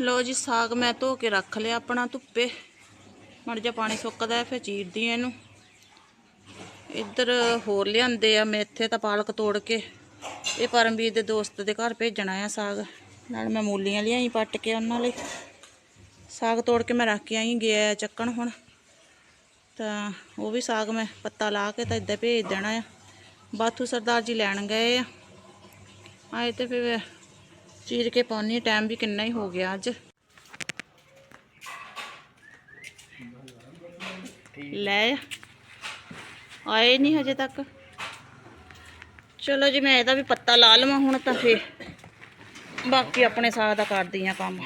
ਲੋ ਜੀ, ਸਾਗ ਮੈਂ ਧੋ ਕੇ ਰੱਖ ਲਿਆ ਆਪਣਾ ਧੁੱਪੇ। ਮੜ ਜਾ ਪਾਣੀ ਸੁੱਕਦਾ ਫਿਰ ਚੀਰਦੀ ਆ ਇਹਨੂੰ। ਇੱਧਰ ਹੋਰ ਲਿਆਂਦੇ ਆ, ਮੇਥੇ ਤਾਂ ਪਾਲਕ ਤੋੜ ਕੇ। ਇਹ ਪਰਮਵੀਰ ਦੇ ਦੋਸਤ ਦੇ ਘਰ ਭੇਜਣਾ ਆ ਸਾਗ। ਨਾਲ ਮੈਂ ਮੂਲੀਆਂ ਲਿਆਈ ਪੱਟ ਕੇ ਉਹਨਾਂ ਲਈ। ਸਾਗ ਤੋੜ ਕੇ ਮੈਂ ਰੱਖ ਕੇ ਆਈ, ਗਿਆ ਚੱਕਣ ਹੁਣ। ਤਾਂ ਉਹ ਵੀ ਸਾਗ ਮੈਂ ਪੱਤਾ ਲਾ ਕੇ ਤਾਂ ਇੱਦਾਂ ਭੇਜ ਦੇਣਾ ਆ। ਬਾਥੂ ਸਰਦਾਰ ਜੀ ਲੈਣ ਗਏ ਆ। ਆਏ ਤੇ ਫਿਰ ਚੀਰ ਕੇ ਪਾਉਣੀ ਟਾਈਮ ਵੀ ਕਿੰਨਾ ਹੀ ਹੋ ਗਿਆ ਅੱਜ। ਲੈ ਆਏ ਨਹੀਂ ਹਜੇ ਤੱਕ। ਚਲੋ ਜੀ, ਮੈਂ ਇਹਦਾ ਵੀ ਪੱਤਾ ਲਾ ਲਵਾਂ ਹੁਣ ਤਾਂ ਫੇ ਬਾਕੀ ਆਪਣੇ ਸਾਗ ਦਾ ਕਰਦੀ ਆ ਕੰਮ।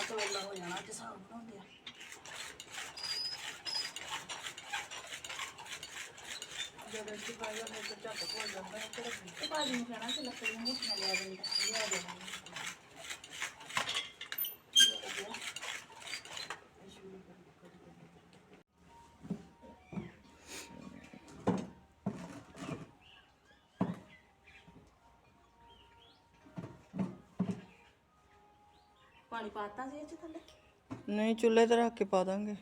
ਕਿੰਨਾ ਕੁ ਵੇਲਾ ਹੋ ਜਾਣਾ ਅੱਜ ਸਾਗ ਬਣਾਉਂਦੇ ਆ। ਜਦੋਂ ਇੱਥੇ ਪਾ ਜਾ ਮੈਂ ਤਾਂ ਝੱਟ ਭੁੱਲ ਜਾਂਦਾ ਹੈ ਤੇ ਤੇ ਨੂੰ ਕਹਿਣਾ ਕਿ ਲੱਕੜੀਆਂ ਮੋਟੀਆਂ ਲਿਆ ਦਿੰਦਾ ਲਿਆ ਦੇਣਾ ਪਾਣੀ ਪਾਤਾ ਸੀ ਇਹ ਚ ਥੱਲੇ? ਨਹੀਂ ਚੁੱਲ੍ਹੇ ਤੇ ਰੱਖ ਕੇ ਪਾ ਦਾਂਗੇ।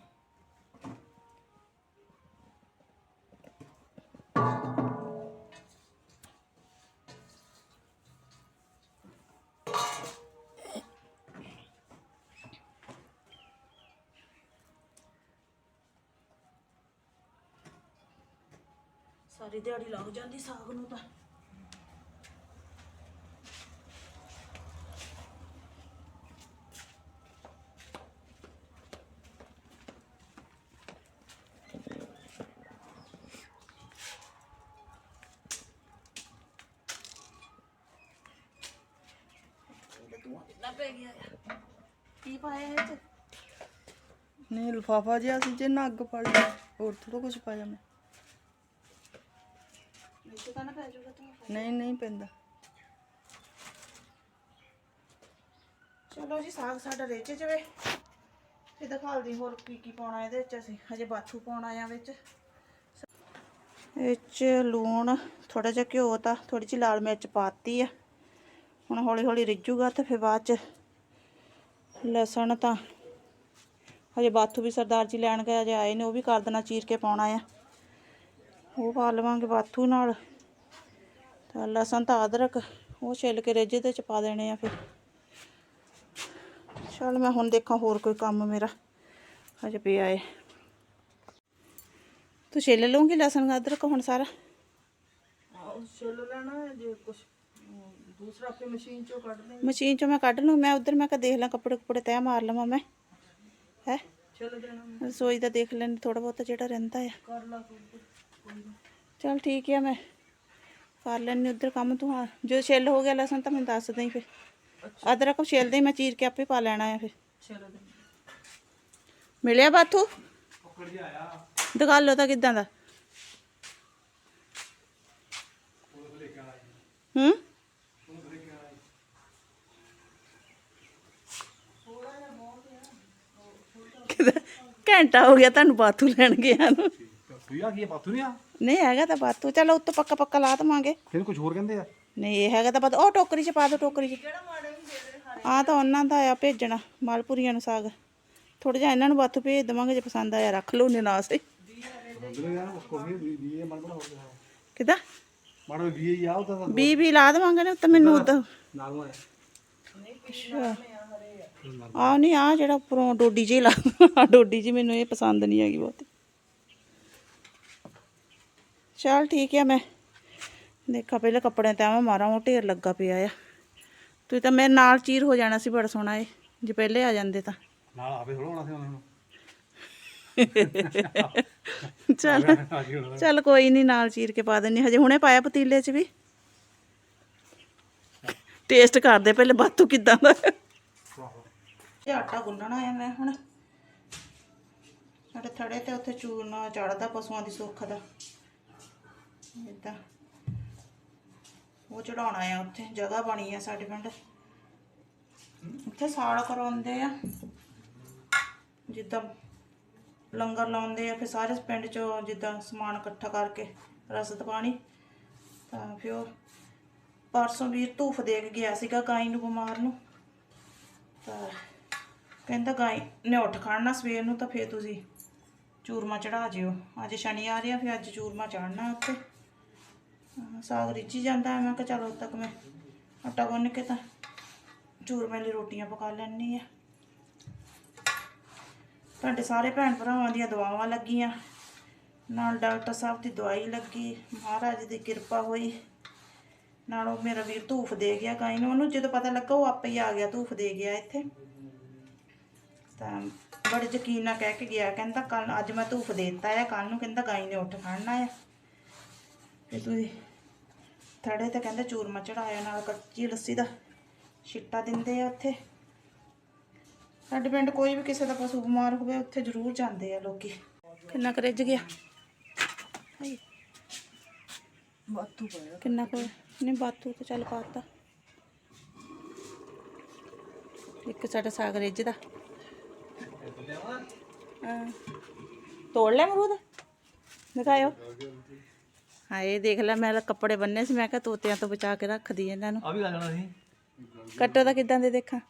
ਸਾਰੀ ਦਿਹਾੜੀ ਲੱਗ ਜਾਂਦੀ ਸਾਗ ਨੂੰ ਤਾਂ। ਕਿੰਨਾ ਪੈ ਗਿਆ। ਆ? ਕੀ ਪਾਇਆ ਇਹ ਚ? ਨਹੀਂ ਲਫਾਫਾ ਜਿਹਾ ਸੀ ਜੇ ਨਾ ਅੱਗ ਪੜ ਗਿਆ ਹੋਰ ਥੋੜਾ ਕੁਝ ਪਾਇਆ ਮੈਂ। ਵਿੱਚ ਤਾਂ ਨਾ ਪੈ ਜਾਊਗਾ ਤੂੰ। ਨਹੀਂ ਨਹੀਂ ਪੈਂਦਾ। ਚਲੋ ਜੀ ਸਾਗ ਸਾਡਾ ਰਿੱਝ ਜਵੇ। ਤੇ ਦਿਖਾਲਦੀ ਹੋਰ ਕੀ ਕੀ ਪਾਉਣਾ ਇਹਦੇ ਵਿੱਚ ਅਸੀਂ। ਹਜੇ ਬਾਥੂ ਪਾਉਣਾ ਆ ਵਿੱਚ। ਇਹ 'ਚ ਲੂਣ ਥੋੜਾ ਜਿਹਾ ਘਿਓ ਤਾਂ ਥੋੜੀ ਜਿਹੀ ਲਾਲ ਮਿਰਚ ਪਾਤੀ ਆ। ਹੁਣ ਹੌਲੀ ਹੌਲੀ ਰਿੱਝੂਗਾ ਤੇ ਫਿਰ ਬਾਅਦ ਚ ਲਸਣ ਤਾਂ ਹਜੇ ਬਾਥੂ ਵੀ ਸਰਦਾਰ ਜੀ ਲੈਣ ਗਏ ਅਜੇ ਆਏ ਨੇ, ਉਹ ਵੀ ਕਰ ਦੇਣਾ, ਚੀਰ ਕੇ ਪਾਉਣਾ ਆ। ਉਹ ਪਾ ਲਵਾਂਗੇ ਬਾਥੂ ਨਾਲ। ਤਾਂ ਲਸਣ ਤਾਂ ਅਦਰਕ ਉਹ ਛਿੱਲ ਕੇ ਰਿੱਝ ਦੇ ਚ ਪਾ ਦੇਣੇ ਆ ਫਿਰ। ਚਲ ਮੈਂ ਹੁਣ ਦੇਖਾਂ ਹੋਰ ਕੋਈ ਕੰਮ ਮੇਰਾ, ਹਜੇ ਪਿਆ ਏ। ਤੂੰ ਛਿੱਲ ਲਊਂਗੀ ਲਸਣ, ਅਦਰਕ ਹੁਣ ਸਾਰਾ? ਛਿੱਲ ਲੈਣਾ ਜੇ ਕੁਝ ਦੂਸਰਾ ਮਸ਼ੀਨ ਚੋਂ ਕੱਢ ਲੈ ਮਸ਼ੀਨ ਚੋਂ ਮੈਂ ਕੱਢ ਲੂੰ ਮੈਂ ਉਧਰ ਮੈਂ ਕਿਹਾ ਦੇਖ ਲਾਂ ਕੱਪੜੇ ਕੁਪੜੇ ਤੈਅ ਮਾਰ ਲਵਾਂ ਮੈਂ। ਹੈ? ਛਿੱਲ ਦੇਣਾ ਰਸੋਈ ਦਾ ਦੇਖ ਲੈਣ ਥੋੜਾ ਬਹੁਤਾ ਜਿਹੜਾ ਰਹਿੰਦਾ ਆ। ਕਰ ਲਾ ਤੂੰ ਚਲ ਠੀਕ ਆ ਮੈਂ ਕਰ ਲੈਣੀ ਉਧਰ ਕੰਮ ਤੂੰ ਆ। ਜੋ ਛਿੱਲ ਹੋ ਗਿਆ ਲਸਣ ਤਾਂ ਮੈਨੂੰ ਦੱਸ ਦੇਈਂ ਫਿਰ। ਅਦਰਕ ਛਿੱਲਦੇ ਹੀ ਮੈਂ ਚੀਰ ਕੇ ਆਪੇ ਪਾ ਲੈਣਾ ਆ ਫਿਰ। ਛਿੱਲ ਦੇ ਮਿਲਿਆ ਬਾਥੂ? ਦਿਖਾ ਲਓ ਤਾਂ ਕਿਦਾਂ ਦਾ। ਹੂੰ? ਕਿਤੇ ਘੰਟਾ ਹੋ ਗਿਆ ਤੁਹਾਨੂੰ ਬਾਥੂ ਲੈਣ ਗਿਆ ਨੂੰ। ਕੋਈ ਆ ਕੀ ਬਾਤੂ ਨਹੀਂ ਆ? ਨਹੀਂ ਹੈਗਾ ਤਾਂ ਬਾਥੂ। ਚਲੋ ਉੱਤੋਂ ਪੱਕਾ ਪੱਕਾ ਲਾ ਦਵਾਂਗੇ। ਫਿਰ ਕੁਝ ਹੋਰ ਕਹਿੰਦੇ ਆ? ਨਹੀਂ ਇਹ ਹੈਗਾ ਤਾਂ ਬਾਤ ਉਹ ਟੋਕਰੀ 'ਚ ਪਾ ਦਿਓ ਟੋਕਰੀ 'ਚ। ਆ ਤਾਂ ਉਹਨਾਂ ਦਾ ਆ ਭੇਜਣਾ ਮਾਲਪੁਰੀਆਂ ਨੂੰ ਸਾਗ। ਥੋੜਾ ਜਿਹਾ ਇਹਨਾਂ ਨੂੰ ਬਾਥੂ ਭੇਜ ਦਵਾਂਗੇ ਜੇ ਪਸੰਦ ਆਇਆ ਰੱਖ ਲਓ ਨੇ ਨਾ ਸੇ ਬੰਦੇ ਯਾਰ ਉਸ ਕੋਲ ਵੀ ਵੀ ਇਹ ਮਨ ਬਣਾ ਹੋਰ ਕਿਦਾਂ? ਮਾੜਾ ਵੀ ਆ ਉਹ ਤਾਂ ਬੀ ਵੀ ਲਾ ਦਵਾਂਗੇ ਨਾ ਤਾਂ ਮੈਨੂੰ ਉਦਾਂ ਨਾਲ ਨੂੰ ਆ ਨਹੀਂ ਆ ਜਿਹੜਾ ਉੱਪਰੋਂ ਡੋਡੀ ਜਿਹੀ ਲਾ ਆਹ ਡੋਡੀ ਜੀ ਮੈਨੂੰ ਇਹ ਪਸੰਦ ਨਹੀਂ ਹੈਗੀ ਬਹੁਤ। ਚਲ ਠੀਕ ਹੈ ਮੈਂ। ਦੇਖਾ ਪਹਿਲੇ ਕੱਪੜਿਆਂ ਤੇ ਆਵਾਂ ਮਾਰਾਂ ਉਹ ਢੇਰ ਲੱਗਾ ਪਿਆ ਆ। ਤੁਸੀਂ ਤਾਂ ਮੇਰੇ ਨਾਲ ਚੀਰ ਹੋ ਜਾਣਾ ਸੀ ਬੜਾ ਸੋਹਣਾ ਇਹ। ਜੇ ਪਹਿਲੇ ਆ ਜਾਂਦੇ ਤਾਂ। ਨਾਲ ਆਪੇ ਥੋੜਾ ਹੋਣਾ ਸੀ ਉਹਨਾਂ ਨੂੰ। ਚੱਲ ਚੱਲ ਕੋਈ ਨਹੀਂ ਨਾਲ ਚੀਰ ਕੇ ਪਾ ਦਿੰਨੀ ਹਜੇ ਹੁਣੇ ਪਾਇਆ ਪਤੀਲੇ 'ਚ ਵੀ। ਟੇਸਟ ਕਰਦੇ ਪਹਿਲੇ ਬਾਤੂ ਕਿਦਾਂ ਦਾ। ਇਹ ਆਟਾ ਗੁੰਨਣਾ ਹੈ ਮੈਂ ਹੁਣ। ਸਾਡੇ ਥੜੇ ਤੇ ਉੱਥੇ ਚੂਰਨਾ ਚੜਦਾ ਪਸ਼ੂਆਂ ਦੀ ਸੁੱਖ ਦਾ। ਇਦਾਂ ਉਹ ਚੜਾਉਣਾ ਆ ਉੱਥੇ, ਜਗ੍ਹਾ ਬਣੀ ਆ ਸਾਡੇ ਪਿੰਡ। ਉੱਥੇ ਸਾਲ ਕਰਾਉਂਦੇ ਆ। ਜਿੱਦਾਂ ਲੰਗਰ ਲਾਉਂਦੇ ਆ, ਫਿਰ ਸਾਰੇ ਪਿੰਡ ਚੋਂ ਜਿੱਦਾਂ ਸਮਾਨ ਇਕੱਠਾ ਕਰਕੇ ਰਸਦ ਪਾਣੀ, ਤਾਂ ਫਿਰ ਉਹ ਪਰਸੋਂ ਵੀਰ ਧੂਫ ਦੇ ਕੇ ਗਿਆ ਸੀਗਾ ਗਾਈ ਨੂੰ ਬਿਮਾਰ ਨੂੰ। ਕਹਿੰਦਾ ਗਾਈ ਨੇ ਉੱਠ ਖੜਨਾ ਸਵੇਰ ਨੂੰ ਤਾਂ ਫਿਰ ਤੁਸੀਂ ਚੂਰਮਾ ਚੜਾ ਜਿਓ। ਅੱਜ ਸ਼ਨੀ ਆ ਰਿਹਾ ਫਿਰ ਅੱਜ ਚੂਰਮਾ ਚੜਨਾ ਉੱਤੇ ਹਾਂ, ਸਾਗ ਰਿੱਝੀ ਜਾਂਦਾ ਮੈਂ ਕਿਹਾ ਚਲੋ ਉਦੋਂ ਤੱਕ ਮੈਂ ਆਟਾ ਗੁੰਨ ਕੇ ਤਾਂ ਚੂਰਮੇ ਲਈ ਰੋਟੀਆਂ ਪਕਾ ਲੈਣੀ ਆ ਤੁਹਾਡੇ ਸਾਰੇ ਭੈਣ ਭਰਾਵਾਂ ਦੀਆਂ ਦੁਆਵਾਂ ਲੱਗੀਆਂ। ਨਾਲ ਡਾਕਟਰ ਸਾਹਿਬ ਦੀ ਦਵਾਈ ਲੱਗੀ ਮਹਾਰਾਜ ਦੀ ਕਿਰਪਾ ਹੋਈ। ਨਾਲ ਉਹ ਮੇਰਾ ਵੀਰ ਧੂਫ ਦੇ ਗਿਆ ਗਾਈ ਨੂੰ। ਉਹਨੂੰ ਜਦੋਂ ਪਤਾ ਲੱਗਾ ਉਹ ਆਪੇ ਹੀ ਆ ਗਿਆ ਧੂਫ ਦੇ ਗਿਆ ਇੱਥੇ। ਤਾਂ ਬੜੇ ਯਕੀਨ ਨਾਲ ਕਹਿ ਕੇ ਗਿਆ ਕਹਿੰਦਾ ਕੱਲ ਅੱਜ ਮੈਂ ਧੂਫ ਦੇਤਾ ਆ ਕੱਲ ਨੂੰ ਕਹਿੰਦਾ ਗਾਈ ਨੇ ਉੱਠ ਖੜਨਾ ਆ। ਤੇ ਤੁਸੀਂ ਥੜੇ ਤੇ ਕਹਿੰਦੇ ਚੂਰਮਾ ਚੜਾਇਆ ਨਾਲ ਕੱਚੀ ਲੱਸੀ ਦਾ ਛਿੱਟਾ ਦਿੰਦੇ ਆ ਉੱਥੇ। ਸਾਡੇ ਪਿੰਡ ਕੋਈ ਵੀ ਕਿਸੇ ਦਾ ਪਸ਼ੂ ਬਿਮਾਰ ਹੋਵੇ ਉੱਥੇ ਜ਼ਰੂਰ ਜਾਂਦੇ ਆ ਲੋਕੀ। ਕਿੰਨਾ ਕੁ ਰਿੱਝ ਗਿਆ? ਹਾਏ। ਬਾਤੂ ਪਾਇਆ ਕਿੰਨਾ ਕੁ ਨਹੀਂ ਬਾਤੂ ਤੇ ਚੱਲ ਪਾਤਾ। ਇੱਕ ਸਾਡਾ ਸਾਗ ਰਿੱਝਦਾ। ਹਾਂ ਤੋੜ ਲੈ ਅਮਰੂਦ? ਦਿਖਾਇਓ। ਹਾਏ ਦੇਖ ਲੈ ਮੈਂ ਕੱਪੜੇ ਬੰਨੇ ਸੀ ਮੈਂ ਕਿਹਾ ਤੋਤਿਆਂ ਤੋਂ ਬਚਾ ਕੇ ਰੱਖਦੀ ਇਹਨਾਂ ਨੂੰ। ਆ ਵੀ ਜਾਣਾ ਸੀ। ਕੱਟੋ ਤਾਂ ਕਿਦਾਂ ਦੇ ਦੇਖਾਂ।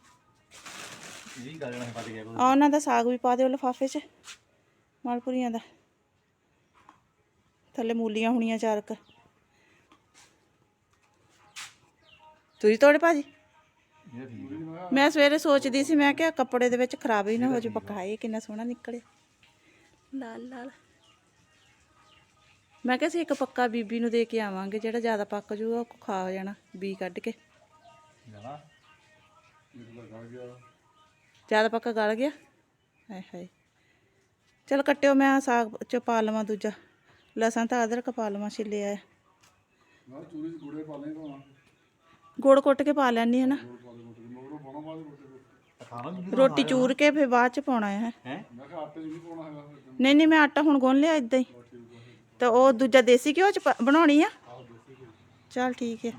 ਇਹ ਵੀ ਗਾ ਜਾਣਾ ਸੀ ਫਟ ਗਿਆ ਆ ਉਹਨਾਂ ਦਾ ਸਾਗ ਵੀ ਪਾ ਦਿਓ ਲਿਫਾਫੇ 'ਚ ਮਾਲਪੁਰੀਆਂ ਦਾ। ਥੱਲੇ ਮੂਲੀਆਂ ਹੋਣੀਆਂ ਚਾਰ ਕੁ। ਤੁਸੀਂ ਤੋੜੇ ਭਾਜੀ ਮੈਂ ਸਵੇਰੇ ਸੋਚਦੀ ਸੀ ਮੈਂ ਕਿਹਾ ਕੱਪੜੇ ਦੇ ਵਿੱਚ ਖਰਾਬ ਹੀ ਨਾ ਹੋ ਜੇ ਪੱਕਾ ਇਹ ਕਿੰਨਾ ਸੋਹਣਾ ਨਿਕਲੇ। ਲਾਲ ਲਾਲ ਮੈਂ ਕਿਹਾ ਸੀ ਇੱਕ ਪੱਕਾ ਬੀਬੀ ਨੂੰ ਦੇ ਕੇ ਆਵਾਂਗੇ ਜਿਹੜਾ ਜ਼ਿਆਦਾ ਪੱਕ ਜੂਗਾ ਉਹ ਖਾ ਹੋ ਜਾਣਾ ਬੀ ਕੱਢ ਕੇ। ਜ਼ਿਆਦਾ ਪੱਕਾ ਗਲ ਗਿਆ? ਹਾਏ ਹਾਏ। ਚਲ ਕੱਟਿਓ ਮੈਂ ਸਾਗ ਚ ਪਾ ਲਵਾਂ ਦੂਜਾ। ਲਸਣ ਤਾਂ ਅਦਰਕ ਪਾ ਲਵਾਂ ਛਿੱਲਿਆ ਨਾ ਚੂਰੀ ਚ ਗੁੜੇ ਪਾ ਲੈ ਭਾਵਾਂ। ਗੁੜ ਕੁੱਟ ਕੇ ਪਾ ਲੈਣੀ ਹੈ ਨਾ। ਰੋਟੀ ਚੂਰ ਕੇ ਫਿਰ ਬਾਅਦ ਚ ਪਾਉਣਾ ਹੈ। ਹੈ? ਨਹੀਂ ਨਹੀਂ ਨਹੀਂ ਮੈਂ ਆਟਾ ਹੁਣ ਗੁੰਨ ਲਿਆ ਇਦਾਂ ਹੀ। ਤਾਂ ਉਹ ਦੂਜਾ ਦੇਸੀ ਘਿਓ ਚ ਬਣਾਉਣੀ ਆ? ਚਲ ਠੀਕ ਹੈ।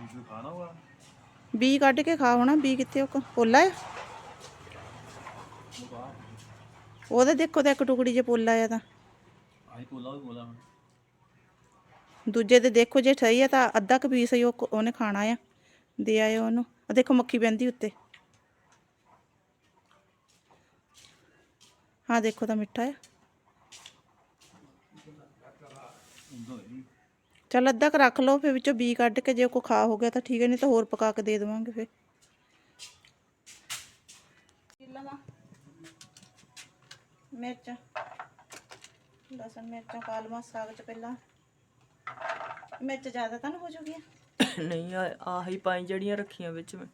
ਬੀ ਕੱਢ ਕੇ ਖਾ ਹੋਣਾ ਬੀ ਕਿੱਥੇ ਉਹ? ਪੋਲਾ ਆ? ਉਹਦੇ ਦੇਖੋ ਤਾਂ ਇੱਕ ਟੁਕੜੀ ਜੇ ਪੋਲਾ ਆ ਤਾਂ। ਦੂਜੇ ਤੇ ਦੇਖੋ ਜੇ ਸਹੀ ਆ ਤਾਂ ਅੱਧਾ ਕੁ ਪੀਸ ਹੀ ਉਹ ਉਹਨੇ ਖਾਣਾ ਆ। ਦੇ ਆਇਓ ਉਹਨੂੰ। ਆ ਦੇਖੋ ਮੱਖੀ ਪੈਂਦੀ ਉੱਤੇ। ਹਾਂ ਦੇਖੋ ਤਾਂ ਮਿੱਠਾ ਆ। ਚੱਲ ਅੱਧਾ ਕੁ ਰੱਖ ਲਓ, ਫਿਰ ਵਿੱਚੋਂ ਬੀ ਕੱਢ ਕੇ ਜੇ ਕੋ ਖਾ ਹੋ ਗਿਆ ਤਾਂ ਠੀਕ ਹੈ, ਨਹੀਂ ਤਾਂ ਹੋਰ ਪਕਾ ਕੇ ਦੇ ਦੇਵਾਂਗੇ ਫਿਰ। ਲਵਾਂ ਮਿਰਚਾਂ। ਲਸਣ ਮਿਰਚਾਂ ਪਾ ਲਵਾਂ ਸਾਗ ਚ ਪਹਿਲਾਂ। ਮਿਰਚ ਜ਼ਿਆਦਾ ਤਾਂ ਨਾ ਹੋ ਜੂਗੀਆਂ? ਨਹੀਂ ਆ- ਆਹੀ ਪਾਈ ਜਿਹੜੀਆਂ ਰੱਖੀਆਂ ਵਿੱਚ ਮੈਂ।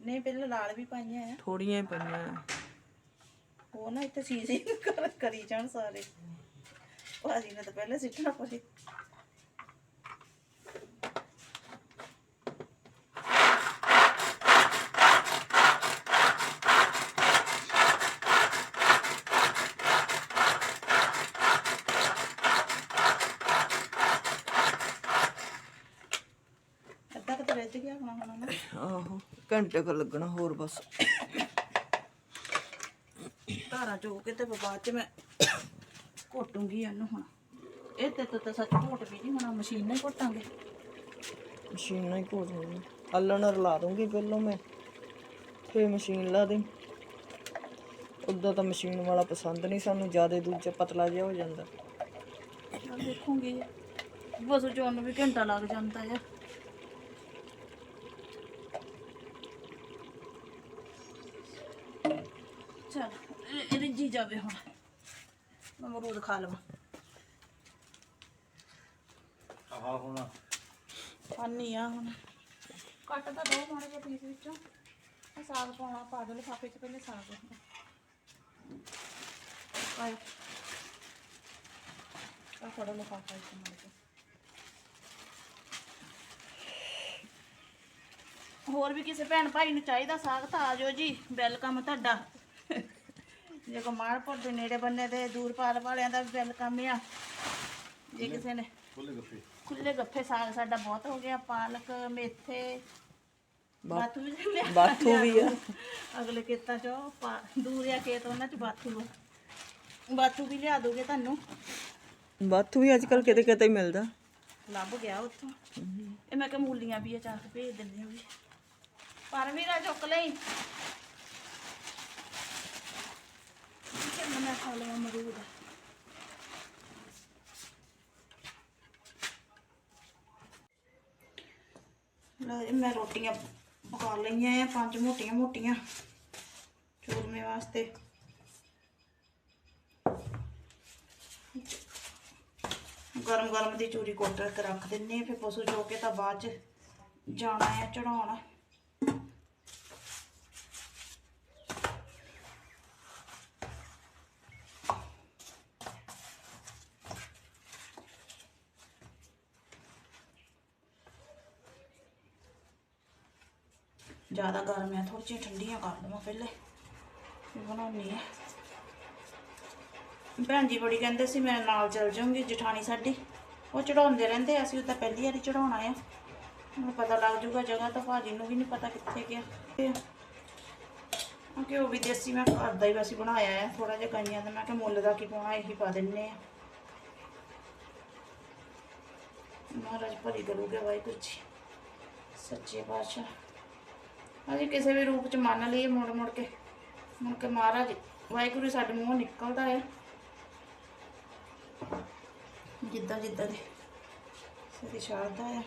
ਨਹੀਂ ਪਹਿਲਾਂ ਲਾਲ ਵੀ ਪਾਈਆਂ ਆ। ਥੋੜੀਆਂ ਹੀ ਪਈਆਂ। ਉਹ ਨਾ ਇੱਥੇ ਹੀ ਕਰ ਕਰੀ ਜਾਣ ਸਾਰੇ। ਭਾਜੀ ਨੇ ਤਾਂ ਪਹਿਲੇ ਸਿੱਟਣਾ ਪਏ ਅੱਧਾ ਕਿਤੇ ਰਹਿ ਗਿਆ ਹੋਣਾ ਹੋਣਾ ਨਾ ਆਹੋ ਘੰਟੇ ਕੁ ਲੱਗਣਾ ਹੋਰ ਬਸ। ਧਾਰਾਂ ਚੋ ਕੇ ਤੇ ਬਾਅਦ ਚ ਮੈਂ ਘੋਟੂੰਗੀ ਇਹਨੂੰ ਹੁਣ। ਇਹ ਤੇ ਤਾਂ ਸੱਚ ਘੋਟ ਵੀ ਨਹੀਂ ਹੋਣਾ ਮਸ਼ੀਨ ਨਾਲ ਘੋਟਾਂਗੇ। ਮਸ਼ੀਨ ਨਾਲ ਹੀ ਘੋਟ ਲੈਣੀ ਅੱਲਣ ਰਲਾ ਦੂੰਗੀ ਪਹਿਲਾਂ ਮੈਂ। ਫੇਰ ਮਸ਼ੀਨ ਲਾ ਦੇ ਉਦਾਂ ਤਾਂ ਮਸ਼ੀਨ ਵਾਲਾ ਪਸੰਦ ਨਹੀਂ ਸਾਨੂੰ ਜ਼ਿਆਦਾ ਦੂਜਾ ਪਤਲਾ ਜਿਹਾ ਹੋ ਜਾਂਦਾ। ਚਲ ਦੇਖੂੰਗੀ। ਬਸ ਚੋਣ ਨੂੰ ਵੀ ਘੰਟਾ ਲੱਗ ਜਾਂਦਾ ਆ ਚਲ ਜਾਵੇ ਹੁਣ। ਮੈਂ ਅਮਰੂਦ ਖਾ ਲਵਾਂ। ਆਹ ਹੁਣ। ਖਾਣੀ ਆ ਹੁਣ। ਕੱਟ ਤਾਂ ਦੋ ਮਾੜੇ ਜਿਹੇ ਪੀਸ ਵਿੱਚੋਂ। ਆਹ ਸਾਗ ਪਾਉਣਾ ਪਾ ਦੋ ਲਿਫਾਫੇ 'ਚ ਪਹਿਲੇ ਸਾਗ। ਆਇਓ ਆ ਫੜੋ ਲਿਫਾਫਾ ਇੱਕ ਮਾਰ ਕੇ ਹੋਰ ਵੀ ਕਿਸੇ ਭੈਣ ਭਾਈ ਨੂੰ ਚਾਹੀਦਾ ਸਾਗ ਤਾਂ ਆ ਜਾਓ ਜੀ। ਵੈਲਕਮ ਤੁਹਾਡਾ। ਜੇ ਕੋ ਮਾਰਪੁਰ ਦੇ ਨੇੜੇ ਬੰਨੇ ਦੇ ਦੂਰ ਪਾਰ ਵਾਲਿਆਂ ਦਾ ਵੀ ਵੈਲਕਮ ਆ। ਜੇ ਕਿਸੇ ਨੇ ਖੁੱਲੇ ਗੱਫੇ। ਖੁੱਲੇ ਗੱਫੇ ਸਾਗ ਸਾਡਾ ਬਹੁਤ ਹੋ ਗਿਆ ਪਾਲਕ ਮੇਥੇ ਬਾਥੂ ਵੀ ਲਿਆ ਬਾਥੂ ਵੀ ਆ। ਅਗਲੇ ਖੇਤਾਂ ਚੋਂ ਦੂਰ ਆ ਖੇਤ ਉਹਨਾਂ ਚ ਬਾਥੂ ਆ। ਬਾਥੂ ਵੀ ਲਿਆ ਦੋਗੇ ਤੁਹਾਨੂੰ। ਬਾਥੂ ਵੀ ਅੱਜ ਕੱਲ ਕਿਤੇ ਕਿਤੇ ਹੀ ਮਿਲਦਾ। ਲੱਭ ਗਿਆ ਉੱਥੋਂ। ਇਹ ਮੈਂ ਕਿਹਾ ਮੂਲੀਆਂ ਵੀ ਆ ਚਾਹ ਕੇ ਭੇਜ ਦਿੰਦੀ ਹਾਂ ਵੀ। ਪਰ ਮੇਰਾ ਚੁੱਕ ਲਈ। ਮੈਂ ਖਾ ਲਿਆ ਮਰੂਦ ਲਓ ਮੈਂ ਰੋਟੀਆਂ ਪਕਾ ਲਈਆਂ ਆ, ਪੰਜ ਮੋਟੀਆਂ ਮੋਟੀਆਂ ਚੂਰਮੇ ਵਾਸਤੇ। ਗਰਮ ਗਰਮ ਦੀ ਚੂਰੀ ਕੁੱਟ ਕੇ ਰੱਖ ਦਿੰਨੇ ਆ, ਫਿਰ ਪਸ਼ੂ ਜੋ ਕੇ ਤਾਂ ਬਾਅਦ ਚ ਜਾਣਾ ਆ ਚੜਾਉਣਾ। ਜ਼ਿਆਦਾ ਗਰਮ ਆ ਥੋੜੀ ਜਿਹੀ ਠੰਡੀਆਂ ਕਰ ਲਵਾਂ ਪਹਿਲੇ। ਫਿਰ ਬਣਾਉਣੀ ਆ। ਭੈਣ ਜੀ ਬੜੀ ਕਹਿੰਦੇ ਸੀ ਮੈਂ ਨਾਲ ਚੱਲ ਜਾਊਂਗੀ ਜਠਾਣੀ ਸਾਡੀ। ਉਹ ਚੜਾਉਂਦੇ ਰਹਿੰਦੇ ਅਸੀਂ ਉਹ ਤਾਂ ਪਹਿਲੀ ਵਾਰੀ ਚੜਾਉਣਾ ਆ। ਹੁਣ ਪਤਾ ਲੱਗ ਜੂਗਾ ਜਗ੍ਹਾ ਤਾਂ ਭਾਜੀ ਨੂੰ ਵੀ ਨਹੀਂ ਪਤਾ ਕਿੱਥੇ ਗਿਆ। ਤੇ ਕਿਉਂਕਿ ਉਹ ਵੀ ਦੇਸੀ, ਮੈਂ ਘਰ ਦਾ ਹੀ ਵੈਸੇ ਬਣਾਇਆ ਆ ਥੋੜਾ ਜਿਹਾ ਕਈਆਂ ਦਾ। ਮੈਂ ਕਿਹਾ ਮੁੱਲ ਦਾ ਕੀ ਪਾਉਣਾ, ਇਹੀ ਪਾ ਦਿੰਨੇ ਆ। ਮਹਾਰਾਜ ਭਰੀ ਕਰੂਗੇ ਵਾਹਿਗੁਰੂ ਜੀ। ਸੱਚੇ ਪਾਤਸ਼ਾਹ। ਅਸੀਂ ਕਿਸੇ ਵੀ ਰੂਪ ਚ ਮੰਨ ਲਈਏ ਮੁੜ ਮੁੜ ਕੇ। ਮੁੜ ਕੇ ਮਹਾਰਾਜ ਵਾਹਿਗੁਰੂ ਸਾਡੇ ਮੂੰਹੋਂ ਨਿਕਲਦਾ ਹੈ ਜਿੱਦਾਂ ਜਿੱਦਾਂ ਦੇ ਸਦੀ ਸ਼ਰਦਾ ਆ।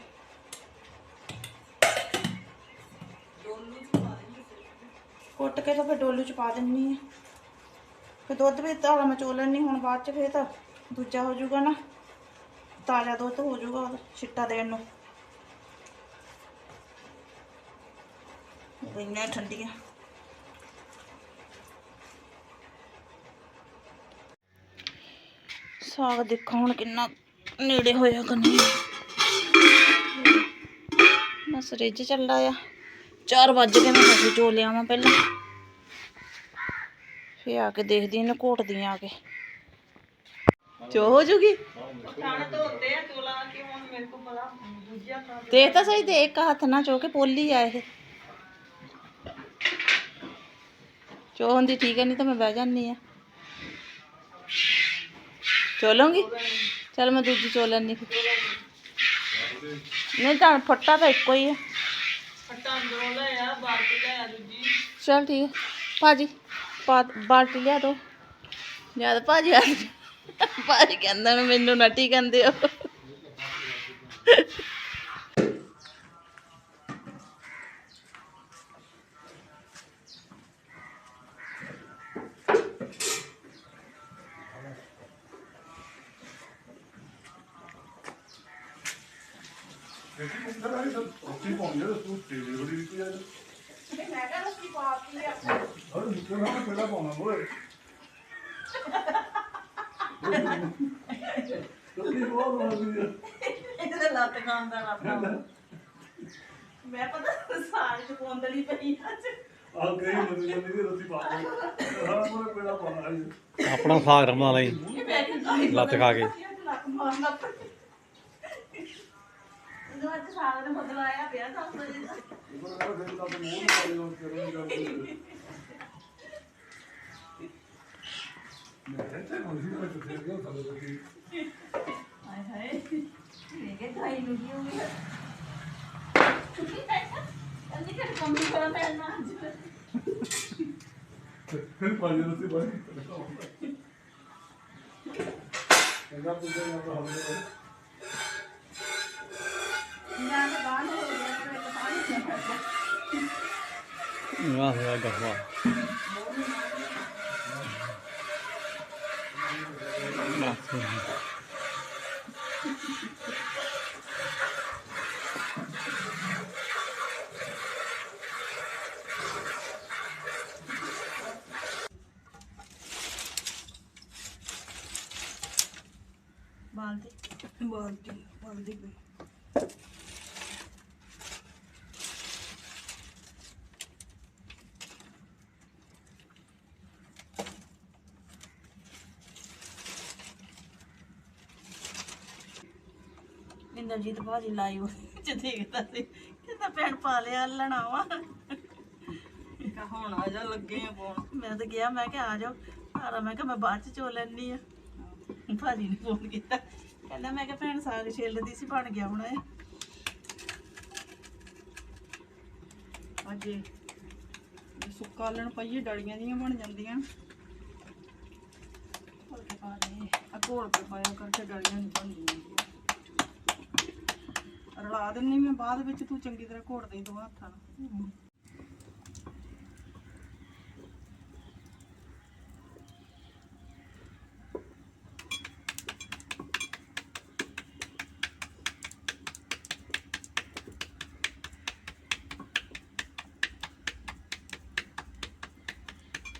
ਕੁੱਟ ਕੇ ਤਾਂ ਫਿਰ ਡੋਲੂ ਚ ਪਾ ਦਿੰਨੀ ਆ। ਫਿਰ ਦੁੱਧ ਵੀ ਧਾਰਾ ਮੈਂ ਚੋਲਣ ਨਹੀਂ ਹੁਣ ਬਾਅਦ ਚ ਫਿਰ ਤਾਂ ਦੂਜਾ ਹੋ ਜਾਊਗਾ ਨਾ। ਤਾਜ਼ਾ ਦੁੱਧ ਹੋ ਜਾਊਗਾ ਛਿੱਟਾ ਦੇਣ ਨੂੰ। ਗਈਆਂ ਠੰਡੀਆਂ ਸਾਗ ਦੇਖੋ ਹੁਣ ਕਿੰਨਾ ਨੇੜੇ ਹੋਇਆ ਕੰਨੀ ਬਸ ਰਿੱਝ ਚੱਲਾ ਆ 4 ਵੱਜ ਗਏ ਮੈਂ ਪਸ਼ੂ ਚੋ ਲਿਆਵਾਂ ਪਹਿਲਾਂ ਫੇ ਆ ਕੇ ਦੇਖਦੀ ਇਹਨੂੰ ਘੋਟਦੀ ਆ ਕੇ ਚੋ ਹੋ ਜੂਗੀ ਦੇਖ ਤਾਂ ਸਹੀ ਦੇ ਇੱਕ ਹੱਥ ਨਾਲ ਚੋ ਕੇ ਪੋਲੀ ਆ ਇਹ ਚੋ ਹੁੰਦੀ ਠੀਕ ਹੈ ਨਹੀਂ ਤਾਂ ਮੈਂ ਬਹਿ ਜਾਂਦੀ ਆ ਚੋਲੂੰਗੀ? ਚਲ ਮੈਂ ਦੂਜੀ ਚੋ ਲੈਣੀ ਨਹੀਂ ਤਾਂ ਫੱਟਾ ਤਾਂ ਇੱਕੋ ਹੀ ਆ। ਫੱਟਾ ਅੰਦਰੋਂ ਲੈ ਆ ਬਾਲਟੀ ਲੈ ਆ ਦੂਜੀ। ਚਲ ਠੀਕ ਹੈ ਭਾਜੀ ਬਾਲਟੀ ਲਿਆ ਦੋ ਜਦ ਭਾਜੀ ਆ। ਭਾਜੀ ਕਹਿੰਦਾ ਮੈਨੂੰ ਨਟੀ ਕਹਿੰਦੇ ਹੋ। ਰੋਟੀ ਪਾਉਂਦੀ ਆ ਤੂੰ ਤੇਰੀ ਬੜੀ ਦਿੱਤੀ ਯਾਰ ਮੈਂ ਕਿਹਾ ਲੱਸੀ ਪਾਤੀ ਆ ਹਰ ਮੁੱਕੇ ਨਾਲ ਪਹਿਲਾਂ ਪਾਉਣਾ ਓਏ ਰੋਟੀ ਬਹੁਤ ਹੁੰਦੀ ਆ ਇਹਦੇ ਲੱਤ ਖਾਂਦਾ ਨਾ ਮੈਂ ਪਤਾ ਸਾਲ ਚ ਕੋਂਦਲੀ ਪਈ ਅੱਜ ਆ ਗਈ ਮੈਨੂੰ ਜੰਦੀ ਰੋਟੀ ਪਾ ਦੇ ਹਰ ਮੋਰੇ ਪਹਿਲਾਂ ਪਾਉਣਾ ਹੈ ਆਪਣਾ ਸਾਗ ਰਮਾ ਲਈ ਲੱਤ ਖਾ ਕੇ। ਲੱਤ ਮਾਰਨਾ। ਇਹਨੂੰ ਅੱਜ ਸਾਲ ਨੇ ਬਦਲਾਇਆ ਪਿਆ ਸੱਸ ਵਜੇ ਦਾ ਉਹ ਕਹਿੰਦਾ ਫਿਰ ਤਾਂ ਮੂੰਹ ਨਹੀਂ ਪਾਈ ਉਹ ਕਰਨੀ ਗੱਲ ਮੈਂ ਇੱਥੇ ਕੋਈ ਨਹੀਂ ਕੋਈ ਤੇ। ਗਿਆ ਤਾਂ ਲੋਕੀ ਹਾਏ ਹਾਏ, ਇਹ ਕਿ ਖਾਈ ਨੂੰ ਕੀ ਹੋ ਗਿਆ ਅੰਨੀ ਕਰ ਕੰਮੀ ਕਰਾਂ ਮੈਂ ਨਾ ਫਿਰ ਪਾਣੀ ਰੋਟੀ ਬਣੀ ਕਹਿੰਦਾ ਤੂੰ ਜੇ ਨਾ ਹੋਵੇ। 你妈还要干什么？ਇੰਦਰਜੀਤ ਭਾਜੀ ਲਾਈਵ ਚ ਦੇਖਦਾ ਸੀ। ਕਹਿੰਦਾ ਭੈਣ ਪਾ ਲਿਆ ਲੈਣਾ ਵਾ ਕਾ ਹੁਣ ਆ ਜਾ ਲੱਗੇ ਆ ਪਾਉਣ ਮੈਂ ਤਾਂ ਗਿਆ ਮੈਂ ਕਿਹਾ ਆ ਜਾਓ। ਸਾਰਾ ਮੈਂ ਕਿਹਾ ਮੈਂ ਬਾਅਦ ਚ ਚੋ ਲੈਣੀ ਆ। ਭਾਜੀ ਨੇ ਫੋਨ ਕੀਤਾ। ਕਹਿੰਦਾ ਮੈਂ ਕਿਹਾ ਭੈਣ ਸਾਗ ਛਿੱਲਦੀ ਸੀ ਬਣ ਗਿਆ ਹੁਣ ਇਹ ਅਜੇ ਸੁੱਕਾ ਲੈਣ ਪਈਏ ਡਲੀਆਂ ਦੀਆਂ ਬਣ ਜਾਂਦੀਆਂ। ਹੋਰ ਕੀ ਪਾ ਦੇ ਆ ਘੋਲ ਕੇ ਪਾਇਆ ਕਰਕੇ ਡਲੀਆਂ ਨਹੀਂ ਬਣਦੀਆਂ। ਰਲਾ ਦਿੰਨੀ ਮੈਂ ਬਾਅਦ ਵਿੱਚ ਤੂੰ ਚੰਗੀ ਤਰ੍ਹਾਂ ਘੋੜ ਦੇਈ ਦੋ ਹੱਥਾਂ ਨਾਲ।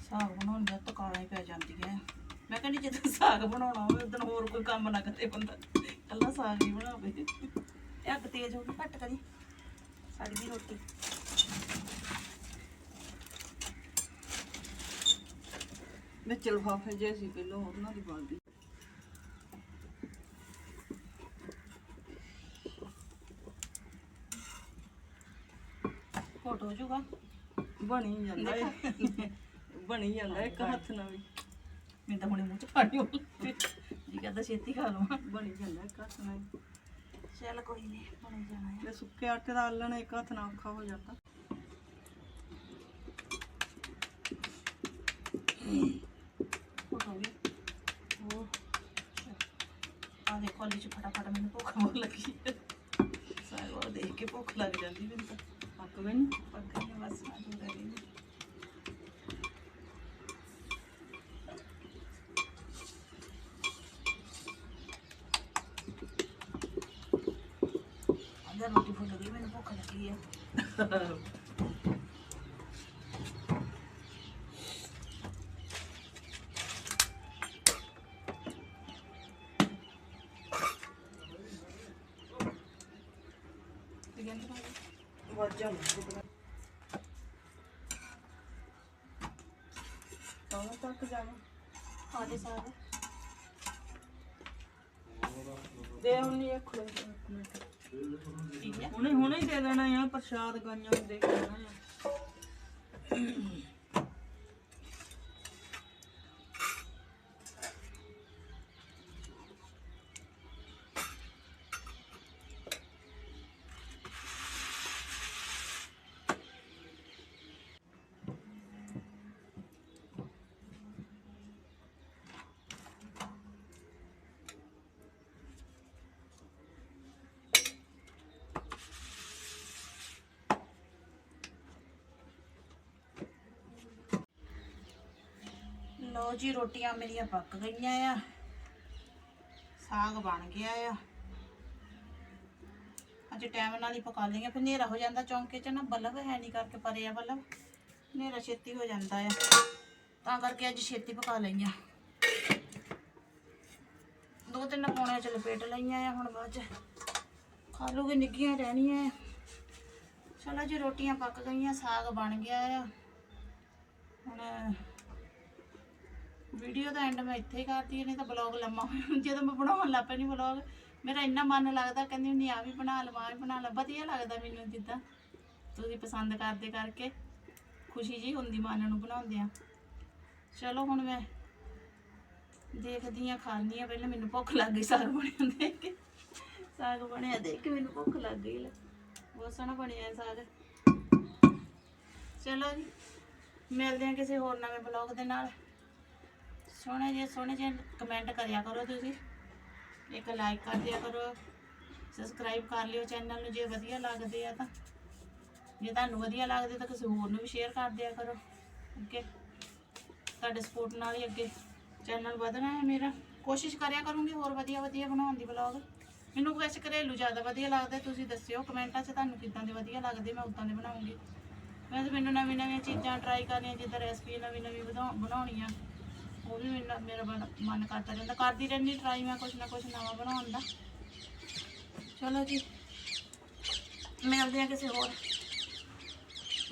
ਸਾਗ ਬਣਾਉਣ ਦਾ ਤਾਂ ਹੀ ਪੈ ਜਾਂਦੀ ਹੈ ਮੈਂ ਕਹਿੰਦੀ ਜਦੋਂ ਸਾਗ ਬਣਾਉਣਾ ਹੋਵੇ ਉਦੋਂ ਹੋਰ ਕੋਈ ਕੰਮ ਨਾ ਕਰੇ ਬੰਦਾ। ਕੱਲਾ ਸਾਗ ਹੀ ਬਣਾਵੇ। ਇਹ ਅੱਗ ਤੇਜ਼ ਹੋ ਗਈ ਘੱਟ ਕਰੀ। ਸਾਡੀ ਦੀ ਰੋਟੀ। ਵਿੱਚ ਲਫਾਫੇ ਜੇ ਸੀ ਪਹਿਲਾਂ ਉਹਨਾਂ ਦੀ ਬਾਲਦੀ। ਫੋਟੋ ਹੋ ਜਾਊਗਾ। ਬਣੀ ਜਾਂਦਾ ਏ ਬਣੀ ਜਾਂਦਾ ਇੱਕ ਹੱਥ ਨਾਲ ਵੀ। ਮੈਨੂੰ ਤਾਂ ਹੁਣੇ ਮੂੰਹ ਚ ਪਾਣੀ ਹੋ ਗਿਆ ਜੀ ਕਹਿੰਦਾ ਛੇਤੀ ਖਾ ਲਵਾਂ। ਬਣੀ ਜਾਂਦਾ ਇੱਕ ਹੱਥ ਨਾਲ ਵੀ। ਚੱਲ ਕੋਈ ਨਹੀਂ ਬਣ ਜਾਣਾ ਹੈ। ਜੇ ਸੁੱਕੇ ਆਟੇ ਦਾ ਆਲਣ ਇੱਕ ਹੱਥ ਨਾਲ ਔਖਾ ਹੋ ਜਾਂਦਾ। ਵੀ ਅਲੀ ਚ ਫਟਾਫਟ ਮੈਨੂੰ ਭੁੱਖ ਲੱਗੀ ਸਾਗ ਉਹ ਦੇਖ ਕੇ ਭੁੱਖ ਲੱਗ ਜਾਂਦੀ ਮੈਨੂੰ ਤਾਂ। ਪੱਕ ਗਈ ਨੀ? ਪੱਕਾ ਹੀ ਬਸ ਆ ਜੋ ਰਹਿ ਗਈ ਅੰਦਰ ਰੋਟੀ ਫੁੱਲ ਗਈ ਮੈਨੂੰ ਭੁੱਖ ਲੱਗੀ ਹੈ ਤੇ ਕਹਿੰਦੇ ਭਾਜੀ, ਵਾਜਾਂ ਮਾਰੋ ਤਾਂ ਤੱਕ ਜਾਣਾ। ਦੇ ਹੁਣ ਹੁਣੇ ਹੁਣੇ ਹੀ ਦੇ ਦੇਣਾ ਆ ਪ੍ਰਸ਼ਾਦ ਗਾਈਆਂ ਨੂੰ ਦੇ ਦੇਣਾ ਆ। ਲੋ ਜੀ, ਰੋਟੀਆਂ ਮੇਰੀਆਂ ਪੱਕ ਗਈਆਂ ਆ। ਸਾਗ ਬਣ ਗਿਆ ਆ। ਅੱਜ ਟਾਈਮ ਨਾਲ ਹੀ ਪਕਾ ਲਈਆਂ ਫਿਰ ਹਨੇਰਾ ਹੋ ਜਾਂਦਾ ਚੌਂਕੇ 'ਚ ਨਾ, ਬਲਬ ਹੈ ਨਹੀਂ ਕਰਕੇ ਪਰੇ ਆ ਬਲਬ। ਹਨੇਰਾ ਛੇਤੀ ਹੋ ਜਾਂਦਾ ਆ। ਤਾਂ ਕਰਕੇ ਅੱਜ ਛੇਤੀ ਪਕਾ ਲਈਆਂ। ਦੋ ਤਿੰਨ ਪੌਣਿਆਂ 'ਚ ਲਪੇਟ ਲਈਆਂ ਆ, ਹੁਣ ਬਾਅਦ 'ਚ ਖਾ ਲੂਗੇ ਨਿੱਗੀਆਂ ਰਹਿਣੀਆਂ ਚਲੋ ਜੀ ਰੋਟੀਆਂ ਪੱਕ ਗਈਆਂ, ਸਾਗ ਬਣ ਗਿਆ ਆ। ਹੁਣ ਵੀਡੀਓ ਦਾ ਐਂਡ ਮੈਂ ਇੱਥੇ ਹੀ ਕਰਦੀ ਹਾਂ, ਨਹੀਂ ਤਾਂ ਬਲੌਗ ਲੰਮਾ ਹੋ ਜਾਣਾ। ਜਦੋਂ ਮੈਂ ਬਣਾਉਣ ਲੱਗ ਪੈਣੀ ਬਲੌਗ ਮੇਰਾ ਇੰਨਾ ਮਨ ਲੱਗਦਾ ਕਹਿੰਦੀ ਹੁੰਦੀ ਆ ਵੀ ਬਣਾ ਲਵਾਂ ਆਹ ਵੀ ਬਣਾ ਲਾ। ਵਧੀਆ ਲੱਗਦਾ ਮੈਨੂੰ ਜਿੱਦਾਂ। ਤੁਸੀਂ ਪਸੰਦ ਕਰਦੇ ਕਰਕੇ ਖੁਸ਼ੀ ਜੀ ਹੁੰਦੀ ਮਨ ਨੂੰ ਬਣਾਉਂਦੇ ਆ ਚਲੋ ਹੁਣ ਮੈਂ ਦੇਖਦੀ ਆ ਖਾਂਦੀ ਆ ਪਹਿਲਾਂ ਮੈਨੂੰ ਭੁੱਖ ਲੱਗ ਗਈ ਸਾਗ ਬਣਿਆ ਦੇਖ ਕੇ। ਸਾਗ ਬਣਿਆ ਦੇਖ ਕੇ ਮੈਨੂੰ ਭੁੱਖ ਲੱਗ ਗਈ ਲੈ। ਬਹੁਤ ਸੋਹਣਾ ਬਣਿਆ ਸਾਗ। ਚਲੋ ਜੀ ਮਿਲਦੇ ਆ ਕਿਸੇ ਹੋਰ ਨਵੇਂ ਬਲੌਗ ਦੇ ਨਾਲ। ਸੋਹਣੇ ਜੇ ਸੋਹਣੇ ਜੇ ਕਮੈਂਟ ਕਰਿਆ ਕਰੋ ਤੁਸੀਂ। ਇੱਕ ਲਾਈਕ ਕਰ ਦਿਆ ਕਰੋ। ਸਬਸਕ੍ਰਾਈਬ ਕਰ ਲਿਓ ਚੈਨਲ ਨੂੰ ਜੇ ਵਧੀਆ ਲੱਗਦੇ ਆ ਤਾਂ। ਜੇ ਤੁਹਾਨੂੰ ਵਧੀਆ ਲੱਗਦੇ ਤਾਂ ਕਿਸੇ ਹੋਰ ਨੂੰ ਵੀ ਸ਼ੇਅਰ ਕਰ ਦਿਆ ਕਰੋ। ਓਕੇ ਤੁਹਾਡੇ ਸਪੋਰਟ ਨਾਲ ਹੀ ਅੱਗੇ ਚੈਨਲ ਵਧਣਾ ਹੈ ਮੇਰਾ। ਕੋਸ਼ਿਸ਼ ਕਰਿਆ ਕਰੂੰਗੀ ਹੋਰ ਵਧੀਆ ਵਧੀਆ ਬਣਾਉਣ ਦੀ ਵਲੌਗ ਮੈਨੂੰ ਵੈਸੇ ਘਰੇਲੂ ਜ਼ਿਆਦਾ ਵਧੀਆ ਲੱਗਦਾ, ਤੁਸੀਂ ਦੱਸਿਓ ਕਮੈਂਟਾਂ 'ਚ ਤੁਹਾਨੂੰ ਕਿੱਦਾਂ ਦੇ ਵਧੀਆ ਲੱਗਦੇ, ਮੈਂ ਉਦਾਂ ਦੇ ਬਣਾਉਂਗੀ। ਵੈਸੇ ਮੈਨੂੰ ਨਵੀਂ ਨਵੀਆਂ ਚੀਜ਼ਾਂ ਟਰਾਈ ਕਰਨੀਆਂ, ਜਿੱਦਾਂ ਰੈਸਪੀ ਨਵੀਂ ਨਵੀਂ ਵਧਾਉ ਬਣਾਉਣੀਆਂ। ਉਹ ਵੀ ਮੇਰਾ ਮੇਰਾ ਮਨ- ਮਨ ਕਰਦਾ ਰਹਿੰਦਾ। ਕਰਦੀ ਰਹਿੰਦੀ ਟਰਾਈ ਮੈਂ ਕੁਛ ਨਾ ਕੁਛ ਨਵਾਂ ਬਣਾਉਣ ਦਾ। ਚਲੋ ਜੀ, ਮਿਲਦੇ ਆ ਕਿਸੇ ਹੋਰ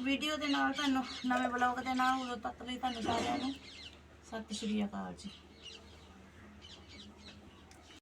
ਵੀਡੀਓ ਦੇ ਨਾਲ ਤੁਹਾਨੂੰ, ਨਵੇਂ ਬਲੌਗ ਦੇ ਨਾਲ। ਉਦੋਂ ਤੱਕ ਲਈ ਤੁਹਾਨੂੰ ਸਾਰਿਆਂ ਨੂੰ। ਸਤਿ ਸ਼੍ਰੀ ਅਕਾਲ ਜੀ।